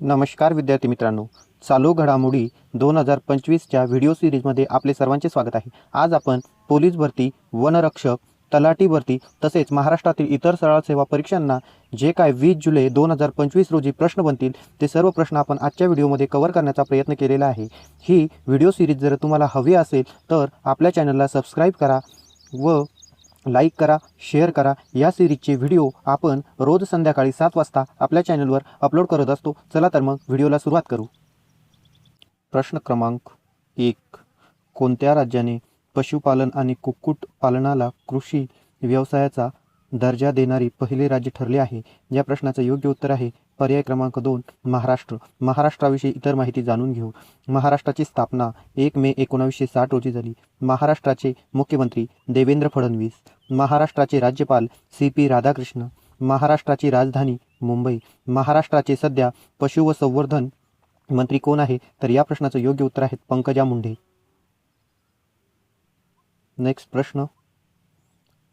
नमस्कार विद्यार्थी मित्रांनो चालू घडामोडी दोन हजार पंचवीसच्या व्हिडिओ सिरीजमध्ये आपले सर्वांचे स्वागत आहे. आज आपण पोलीस भरती वनरक्षक तलाठी भरती तसेच महाराष्ट्रातील इतर सरळ सेवा परीक्षांना जे काय वीस जुलै दोन हजार पंचवीस रोजी प्रश्न बनतील ते सर्व प्रश्न आपण आजच्या व्हिडिओमध्ये कव्हर करण्याचा प्रयत्न केलेला आहे. ही व्हिडिओ सिरीज जर तुम्हाला हवी असेल तर आपल्या चॅनलला सबस्क्राईब करा व लाईक करा शेअर करा. या सिरीजचे व्हिडिओ आपण रोज संध्याकाळी सात वाजता आपल्या चॅनलवर अपलोड करत असतो. चला तर मग व्हिडिओला सुरुवात करू. प्रश्न क्रमांक एक. कोणत्या राज्याने पशुपालन आणि कुक्कुटपालनाला कृषी व्यवसायाचा दर्जा देणारी पहिले राज्य ठरले आहे. या प्रश्नाचं योग्य उत्तर आहे पर्याय क्रमांक दोन महाराष्ट्र. महाराष्ट्राविषयी इतर माहिती जाणून घेऊ. महाराष्ट्राची स्थापना एक मे एकोणावीसशे साठ रोजी झाली. महाराष्ट्राचे मुख्यमंत्री देवेंद्र फडणवीस. महाराष्ट्राचे राज्यपाल सी पी राधाकृष्ण. महाराष्ट्राची राजधानी मुंबई. महाराष्ट्राचे सध्या पशु व संवर्धन मंत्री कोण आहे? तर या प्रश्नाचं योग्य उत्तर आहे पंकजा मुंडे. नेक्स्ट प्रश्न.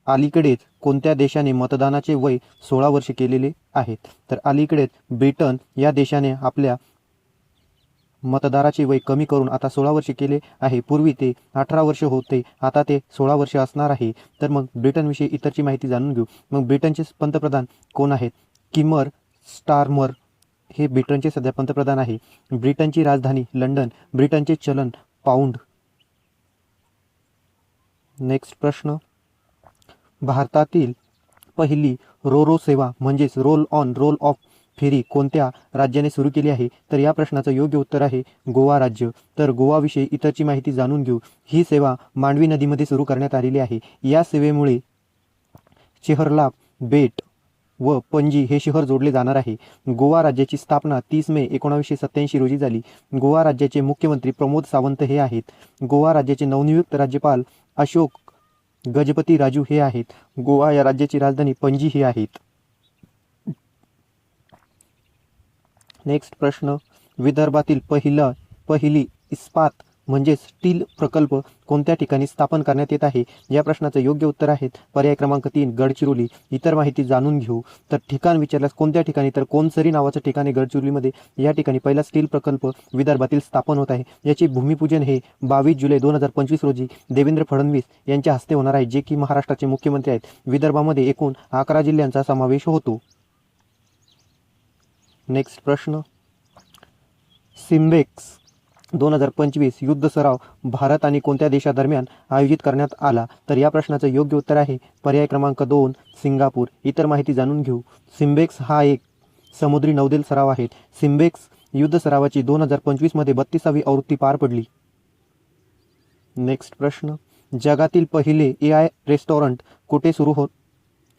अलीकडेच कोणत्या देशाने मतदानाचे वय सोळा वर्ष केलेले आहेत? तर अलीकडेच ब्रिटन या देशाने आपल्या मतदाराचे वय कमी करून आता सोळा वर्ष केले आहे. पूर्वी ते अठरा वर्ष होते आता ते सोळा वर्ष असणार आहे. तर मग ब्रिटनविषयी इतरची माहिती जाणून घेऊ. मग ब्रिटनचे पंतप्रधान कोण आहेत? किमर स्टारमर हे ब्रिटनचे सध्या पंतप्रधान आहे. ब्रिटनची राजधानी लंडन. ब्रिटनचे चलन पाऊंड. नेक्स्ट प्रश्न. भारतातील पहिली रोरो सेवा म्हणजेच roll on roll off ferry कोणत्या राज्याने सुरू केली आहे? तर या प्रश्नाचं योग्य उत्तर आहे गोवा राज्य. तर गोवाविषयी इतरची माहिती जाणून घेऊ. ही सेवा मांडवी नदीमध्ये सुरू करण्यात आलेली आहे. या सेवेमुळे चेहरला बेट व पणजी हे शहर जोडले जाणार आहे. गोवा राज्याची स्थापना तीस मे एकोणावीसशे सत्त्याऐंशी रोजी झाली. गोवा राज्याचे मुख्यमंत्री प्रमोद सावंत हे आहेत. गोवा राज्याचे नवनियुक्त राज्यपाल अशोक गजपती राजू हे आहेत. गोवा या राज्याची राजधानी पणजी ही आहेत. नेक्स्ट प्रश्न. विदर्भातील पहिला पहिली इस्पात म्हणजे स्टील प्रकल्प कोणत्या ठिकाणी स्थापन करण्यात येत आहे? या प्रश्नाचं योग्य उत्तर आहे पर्याय क्रमांक तीन गडचिरोली. इतर माहिती जाणून घेऊ. तर ठिकाण विचारल्यास कोणत्या ठिकाणी? तर कोणसरी नावाचं ठिकाण आहे गडचिरोलीमध्ये. या ठिकाणी पहिला स्टील प्रकल्प विदर्भातील स्थापन होत आहे. याचे भूमिपूजन हे बावीस जुलै दोन हजार पंचवीस रोजी देवेंद्र फडणवीस यांच्या हस्ते होणार आहे जे की महाराष्ट्राचे मुख्यमंत्री आहेत. विदर्भामध्ये एकूण अकरा जिल्ह्यांचा समावेश होतो. नेक्स्ट प्रश्न. सिम्बेक्स दोन हजार पंचवीस युद्ध सराव भारत आणि कोणत्या देशादरम्यान आयोजित करण्यात आला? तर या प्रश्नाचं योग्य उत्तर आहे पर्याय क्रमांक दोन सिंगापूर. इतर माहिती जाणून घेऊ. सिम्बेक्स हा एक समुद्री नौदल सराव आहे. सिम्बेक्स युद्ध सरावाची दोन हजार पंचवीसमध्ये बत्तीसावी आवृत्ती पार पडली. नेक्स्ट प्रश्न. जगातील पहिले ए आय रेस्टॉरंट कुठे सुरू हो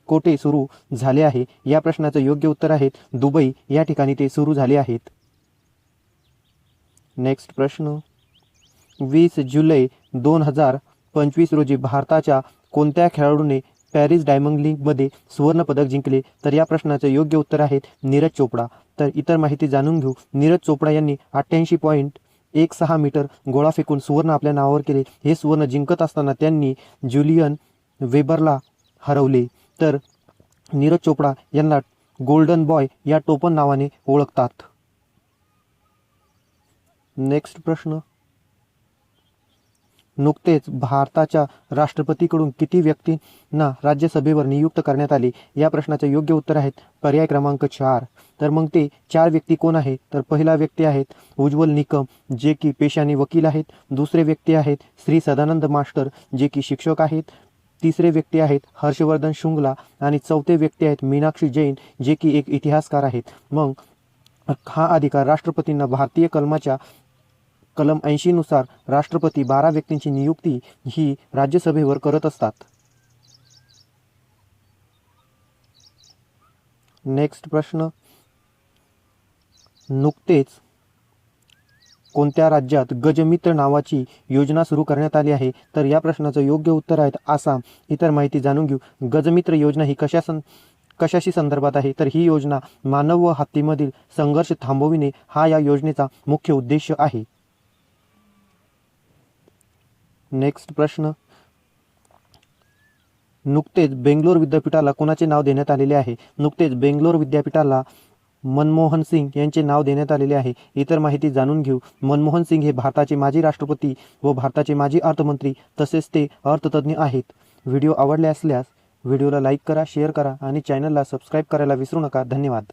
कोठे सुरू झाले आहे? या प्रश्नाचं योग्य उत्तर आहे दुबई. या ठिकाणी ते सुरू झाले आहेत. नेक्स्ट प्रश्न. वीस जुलै दोन हजार पंचवीस रोजी भारताच्या कोणत्या खेळाडूने पॅरिस डायमंड लीगमध्ये सुवर्णपदक जिंकले? तर या प्रश्नाचं योग्य उत्तर आहे नीरज चोपडा. तर इतर माहिती जाणून घेऊ. नीरज चोपडा यांनी अठ्ठ्याऐंशी पॉईंट एक सहा मीटर गोळा फेकून सुवर्ण आपल्या नावावर केले. हे सुवर्ण जिंकत असताना त्यांनी ज्युलियन वेबरला हरवले. तर नीरज चोपडा यांना गोल्डन बॉय या टोपण नावाने ओळखतात. नेक्स्ट प्रश्न. नुकतेच भारताच्या राष्ट्रपतीकडून किती व्यक्तींना राज्यसभेवर नियुक्त करण्यात आले? या प्रश्नाचे योग्य उत्तर आहेत पर्याय क्रमांक चार. तर मग ते चार व्यक्ती कोण आहे? तर पहिला व्यक्ती आहेत उज्ज्वल निकम जे की पेशाने वकील आहेत. दुसरे व्यक्ती आहेत श्री सदानंद मास्टर जे की शिक्षक आहेत. तिसरे व्यक्ती आहेत हर्षवर्धन शुंगला आणि चौथे व्यक्ती आहेत मीनाक्षी जैन जे की एक इतिहासकार आहेत. मग हा अधिकार राष्ट्रपतींना भारतीय कलमाच्या कलम ऐंशीनुसार राष्ट्रपती बारा व्यक्तींची नियुक्ती ही राज्यसभेवर करत असतात. नेक्स्ट प्रश्न. नुकतेच कोणत्या राज्यात गजमित्र नावाची योजना सुरू करण्यात आली आहे? तर या प्रश्नाचं योग्य उत्तर आहे आसाम. इतर माहिती जाणून घेऊ. गजमित्र योजना ही कशा सं कशाशी संदर्भात आहे? तर ही योजना मानव व हत्तीमधील संघर्ष थांबविणे हा या योजनेचा मुख्य उद्देश आहे. नेक्स्ट प्रश्न. नुकतेच बेंगलोर विद्यापीठाला कोणाचे नाव देण्यात आलेले आहे? नुकतेच बेंगलोर विद्यापीठाला मनमोहन सिंग यांचे नाव देण्यात आलेले आहे. इतर माहिती जाणून घेऊ. मनमोहन सिंग हे भारताचे माजी राष्ट्रपती व भारताचे माजी अर्थमंत्री. तसेच ते अर्थतज्ज्ञ आहेत. व्हिडिओ आवडले असल्यास व्हिडिओला लाईक करा शेअर करा आणि चॅनलला सबस्क्राईब करायला विसरू नका. धन्यवाद.